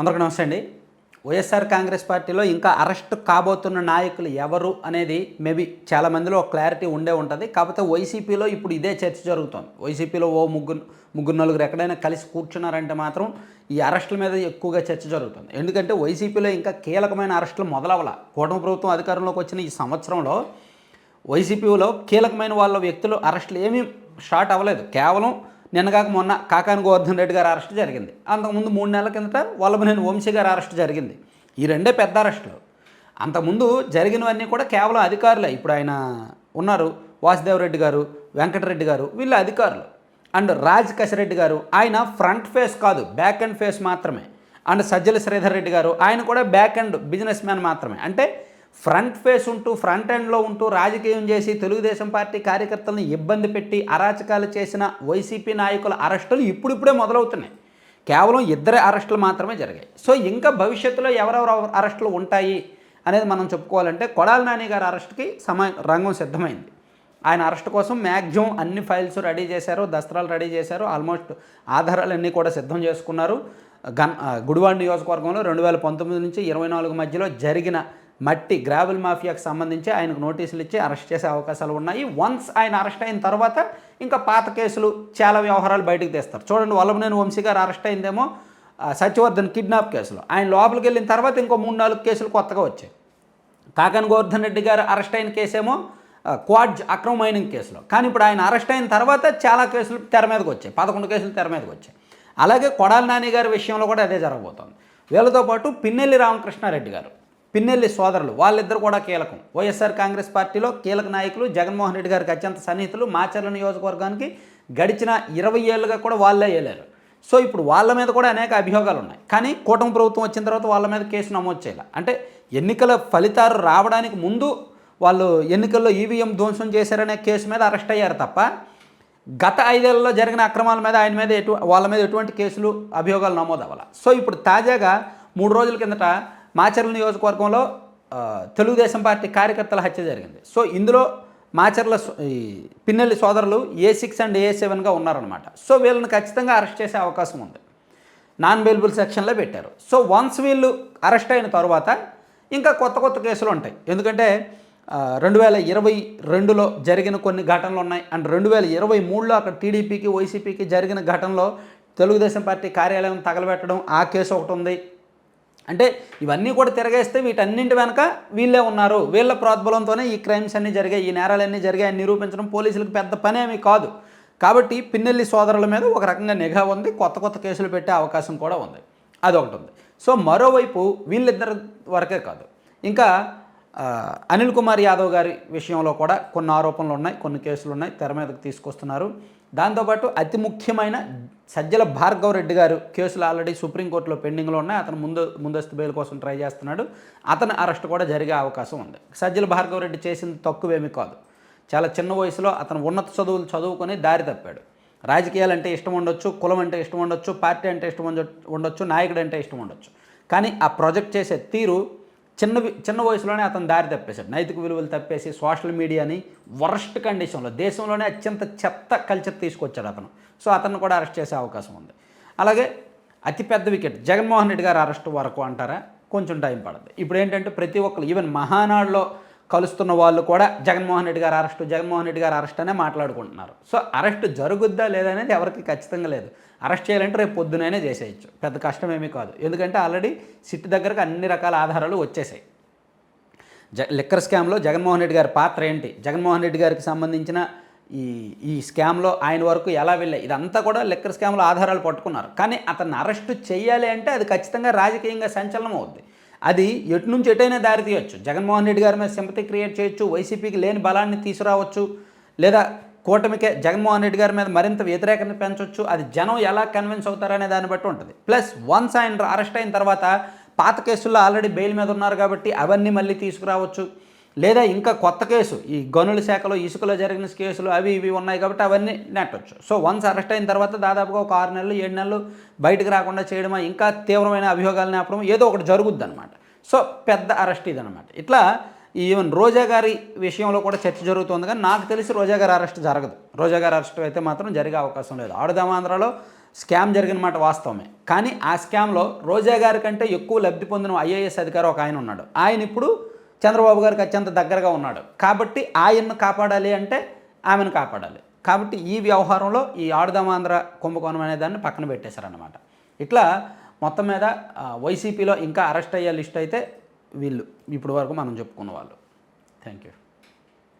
అందరికీ నమస్తే అండి. వైఎస్ఆర్ కాంగ్రెస్ పార్టీలో ఇంకా అరెస్ట్ కాబోతున్న నాయకులు ఎవరు అనేది మేబీ చాలా మందిలో క్లారిటీ ఉండే ఉంటుంది. కాకపోతే వైసీపీలో ఇప్పుడు ఇదే చర్చ జరుగుతోంది. వైసీపీలో ఓ ముగ్గురు ముగ్గురు నలుగురు ఎక్కడైనా కలిసి కూర్చున్నారంటే మాత్రం ఈ అరెస్టుల మీద ఎక్కువగా చర్చ జరుగుతుంది. ఎందుకంటే వైసీపీలో ఇంకా కీలకమైన అరెస్టులు మొదలవల కూటమి ప్రభుత్వం అధికారంలోకి వచ్చిన ఈ సంవత్సరంలో వైసీపీలో కీలకమైన వాళ్ళ వ్యక్తులు అరెస్టులు ఏమీ స్టార్ట్ అవ్వలేదు. కేవలం నిన్నగాక మొన్న కాకాని గోవర్ధన్ రెడ్డి గారి అరెస్ట్ జరిగింది. అంతకుముందు మూడు నెలల కిందట వల్లభనేని వంశీ గారి అరెస్ట్ జరిగింది. ఈ రెండే పెద్ద అరెస్టులు. అంతకుముందు జరిగినవన్నీ కూడా కేవలం అధికారులే. ఇప్పుడు ఆయన ఉన్నారు వాసుదేవరెడ్డి గారు వెంకటరెడ్డి గారు వీళ్ళు అధికారులు. అండ్ రాజ్ కసిరెడ్డి గారు ఆయన ఫ్రంట్ ఫేస్ కాదు బ్యాక్ అండ్ ఫేస్ మాత్రమే. అండ్ సజ్జల శ్రీధర్ రెడ్డి గారు ఆయన కూడా బ్యాక్ అండ్ బిజినెస్ మ్యాన్ మాత్రమే. అంటే ఫ్రంట్ ఫేస్ ఉంటూ ఫ్రంట్ ఎండ్లో ఉంటూ రాజకీయం చేసి తెలుగుదేశం పార్టీ కార్యకర్తలను ఇబ్బంది పెట్టి అరాచకాలు చేసిన వైసీపీ నాయకుల అరెస్టులు ఇప్పుడిప్పుడే మొదలవుతున్నాయి. కేవలం ఇద్దరి అరెస్టులు మాత్రమే జరిగాయి. సో ఇంకా భవిష్యత్తులో ఎవరెవరు అరెస్టులు ఉంటాయి అనేది మనం చెప్పుకోవాలంటే కొడాలి నాని గారి అరెస్ట్కి సమా రంగం సిద్ధమైంది. ఆయన అరెస్ట్ కోసం మ్యాక్సిమం అన్ని ఫైల్స్ రెడీ చేశారు దస్త్రాలు రెడీ చేశారు ఆల్మోస్ట్ ఆధారాలన్నీ కూడా సిద్ధం చేసుకున్నారు. గన్ గుడివాడ నియోజకవర్గంలో రెండు వేల పంతొమ్మిది నుంచి ఇరవై నాలుగు మధ్యలో జరిగిన మట్టి గ్రావెల్ మాఫియాకు సంబంధించి ఆయనకు నోటీసులు ఇచ్చి అరెస్ట్ చేసే అవకాశాలు ఉన్నాయి. వన్స్ ఆయన అరెస్ట్ అయిన తర్వాత ఇంకా పాత కేసులు చాలా వ్యవహారాలు బయటకు తీస్తారు. చూడండి వల్లభనేని వంశీ గారు అరెస్ట్ అయిందేమో సత్యవర్ధన్ కిడ్నాప్ కేసులో. ఆయన లోపలికి వెళ్ళిన తర్వాత ఇంకో మూడు నాలుగు కేసులు కొత్తగా వచ్చాయి. కాకన్ గోవర్ధన్ రెడ్డి గారు అరెస్ట్ అయిన కేసేమో క్వాడ్జ్ అక్రమ మైనింగ్ కేసులో. కానీ ఇప్పుడు ఆయన అరెస్ట్ అయిన తర్వాత చాలా కేసులు తెర మీదకి వచ్చాయి. పదకొండు కేసులు తెర మీదకి వచ్చాయి. అలాగే కొడాలి నాని గారి విషయంలో కూడా అదే జరగబోతోంది. వీళ్ళతో పాటు పిన్నెల్లి రామకృష్ణారెడ్డి గారు. పిన్నెల్లి సోదరులు వాళ్ళిద్దరు కూడా కీలకం. వైఎస్ఆర్ కాంగ్రెస్ పార్టీలో కీలక నాయకులు జగన్మోహన్ రెడ్డి గారికి అత్యంత సన్నిహితులు మాచర్ల నియోజకవర్గానికి గడిచిన ఇరవై ఏళ్ళుగా కూడా వాళ్ళే వేయలేరు సో ఇప్పుడు వాళ్ళ మీద కూడా అనేక అభియోగాలు ఉన్నాయి. కానీ కూటమి ప్రభుత్వం వచ్చిన తర్వాత వాళ్ళ మీద కేసు నమోదు చేయాలి. అంటే ఎన్నికల ఫలితాలు రావడానికి ముందు వాళ్ళు ఎన్నికల్లో ఈవీఎం ధ్వంసం చేశారనే కేసు మీద అరెస్ట్ అయ్యారు తప్ప గత ఐదేళ్ళలో జరిగిన అక్రమాల మీద ఆయన మీద ఎటు వాళ్ళ మీద ఎటువంటి కేసులు అభియోగాలు నమోదు అవ్వాలి. సో ఇప్పుడు తాజాగా మూడు రోజుల కిందట మాచర్ల నియోజకవర్గంలో తెలుగుదేశం పార్టీ కార్యకర్తల హత్య జరిగింది. సో ఇందులో మాచర్ల సో- ఈ పిన్నెల్లి సోదరులు ఏ సిక్స్ అండ్ ఏ సెవెన్గా ఉన్నారనమాట సో వీళ్ళని ఖచ్చితంగా అరెస్ట్ చేసే అవకాశం ఉంది. నాన్ బెయిలబుల్ సెక్షన్లో పెట్టారు. సో వన్స్ వీళ్ళు అరెస్ట్ అయిన తర్వాత ఇంకా కొత్త కొత్త కేసులు ఉంటాయి. ఎందుకంటే రెండు వేల ఇరవై రెండులో జరిగిన కొన్ని ఘటనలు ఉన్నాయి. అండ్ రెండు వేల ఇరవై మూడులో అక్కడ టీడీపీకి వైసీపీకి జరిగిన ఘటనలో తెలుగుదేశం పార్టీ కార్యాలయం తగలబెట్టడం ఆ కేసు ఒకటి ఉంది. అంటే ఇవన్నీ కూడా తిరగేస్తే వీటన్నింటి వెనక వీళ్ళే ఉన్నారు. వీళ్ళ ప్రోద్బలంతోనే ఈ క్రైమ్స్ అన్నీ జరిగాయి ఈ నేరాలన్నీ జరిగాయని నిరూపించడం పోలీసులకు పెద్ద పనేమీ కాదు. కాబట్టి పిన్నెల్లి సోదరుల మీద ఒక రకంగా నిఘా ఉంది కొత్త కొత్త కేసులు పెట్టే అవకాశం కూడా ఉంది. అదొకటి ఉంది. సో మరోవైపు వీళ్ళిద్దరి వరకే కాదు. ఇంకా అనిల్ కుమార్ యాదవ్ గారి విషయంలో కూడా కొన్ని ఆరోపణలు ఉన్నాయి కొన్ని కేసులు ఉన్నాయి తెర మీదకి తీసుకొస్తున్నారు. దాంతోపాటు అతి ముఖ్యమైన సజ్జల భార్గవ్ రెడ్డి గారు కేసులు ఆల్రెడీ సుప్రీంకోర్టులో పెండింగ్లో ఉన్నాయి. అతను ముందు ముందస్తు బెయిల్ కోసం ట్రై చేస్తున్నాడు. అతని అరెస్ట్ కూడా జరిగే అవకాశం ఉంది. సజ్జల భార్గవ్ రెడ్డి చేసింది తక్కువేమీ కాదు. చాలా చిన్న వయసులో అతను ఉన్నత చదువులు చదువుకొని దారి తప్పాడు. రాజకీయాలు అంటే ఇష్టం ఉండొచ్చు కులం అంటే ఇష్టం ఉండొచ్చు పార్టీ అంటే ఇష్టం ఉండొచ్చు నాయకుడు అంటే ఇష్టం ఉండొచ్చు. కానీ ఆ ప్రాజెక్ట్ చేసే తీరు చిన్న చిన్న వయసులోనే అతను దారి తప్పేశాడు. నైతిక విలువలు తప్పేసి సోషల్ మీడియాని వరస్ట్ కండిషన్లో దేశంలోనే అత్యంత చెత్త కల్చర్ తీసుకొచ్చాడు అతను. సో అతను కూడా అరెస్ట్ చేసే అవకాశం ఉంది. అలాగే అతిపెద్ద వికెట్ జగన్మోహన్ రెడ్డి గారు అరెస్ట్ వరకు అంటారా? కొంచెం టైం పడుతుంది ఇప్పుడు ఏంటంటే ప్రతి ఒక్కరు ఈవెన్ మహానాడులో కలుస్తున్న వాళ్ళు కూడా జగన్మోహన్ రెడ్డి గారు అరెస్ట్ జగన్మోహన్ రెడ్డి గారు అరెస్ట్ అనే మాట్లాడుకుంటున్నారు. సో అరెస్ట్ జరుగుద్దా లేదనేది ఎవరికి ఖచ్చితంగా లేదు. అరెస్ట్ చేయాలంటే రేపు పొద్దునైనా చేసేయచ్చు. పెద్ద కష్టం ఏమీ కాదు. ఎందుకంటే ఆల్రెడీ సిట్ దగ్గరకు అన్ని రకాల ఆధారాలు వచ్చేసాయి. జ లిక్కర్ స్కామ్లో జగన్మోహన్ రెడ్డి గారి పాత్ర ఏంటి? జగన్మోహన్ రెడ్డి గారికి సంబంధించిన ఈ ఈ స్కామ్లో ఆయన వరకు ఎలా వెళ్ళాయి? ఇదంతా కూడా లిక్కర్ స్కామ్లో ఆధారాలు పట్టుకున్నారు. కానీ అతన్ని అరెస్ట్ చేయాలి అంటే అది ఖచ్చితంగా రాజకీయంగా సంచలనం అవుద్ది. అది ఎటు నుంచి ఎటైనా దారి తీయొచ్చు. జగన్మోహన్ రెడ్డి గారి మీద సింపతి క్రియేట్ చేయొచ్చు వైసీపీకి లేని బలాన్ని తీసుకురావచ్చు లేదా కూటమికే జగన్మోహన్ రెడ్డి గారి మీద మరింత వ్యతిరేకతను పెంచవచ్చు అది జనం ఎలా కన్విన్స్ అవుతారనే దాన్ని బట్టి ఉంటుంది. ప్లస్ వన్స్ ఆయన అరెస్ట్ అయిన తర్వాత పాత కేసుల్లో ఆల్రెడీ బెయిల్ మీద ఉన్నారు కాబట్టి అవన్నీ మళ్ళీ తీసుకురావచ్చు. లేదా ఇంకా కొత్త కేసు ఈ గనుల శాఖలో ఇసుకలో జరిగిన కేసులు అవి ఇవి ఉన్నాయి కాబట్టి అవన్నీ నెట్టవచ్చు సో వన్స్ అరెస్ట్ అయిన తర్వాత దాదాపుగా ఒక ఆరు నెలలు ఏడు నెలలు బయటకు రాకుండా చేయడమా ఇంకా తీవ్రమైన అభియోగాలు నేపడం ఏదో ఒకటి జరుగుద్ది అనమాట సో పెద్ద అరెస్ట్ ఇదనమాట ఇట్లా ఈవెన్ రోజా గారి విషయంలో కూడా చర్చ జరుగుతుంది కానీ నాకు తెలిసి రోజా గారి అరెస్ట్ జరగదు. రోజా గారి అరెస్ట్ అయితే మాత్రం జరిగే అవకాశం లేదు. ఆడుదామాంధ్రలో స్కామ్ జరిగిన మాట వాస్తవమే. కానీ ఆ స్కామ్లో రోజా గారి కంటే ఎక్కువ లబ్ధి పొందిన ఐఏఎస్ అధికారి ఒక ఆయన ఉన్నాడు. ఆయన ఇప్పుడు చంద్రబాబు గారికి అత్యంత దగ్గరగా ఉన్నాడు. కాబట్టి ఆయన్ను కాపాడాలి అంటే ఆమెను కాపాడాలి. కాబట్టి ఈ వ్యవహారంలో ఈ ఆడుదామాంధ్ర కుంభకోణం అనే దాన్ని పక్కన పెట్టేశారనమాట ఇట్లా మొత్తం మీద వైసీపీలో ఇంకా అరెస్ట్ అయ్యే లిస్ట్ అయితే వీళ్ళు. ఇప్పటి వరకు మనం చెప్పుకున్న వాళ్ళు. Thank you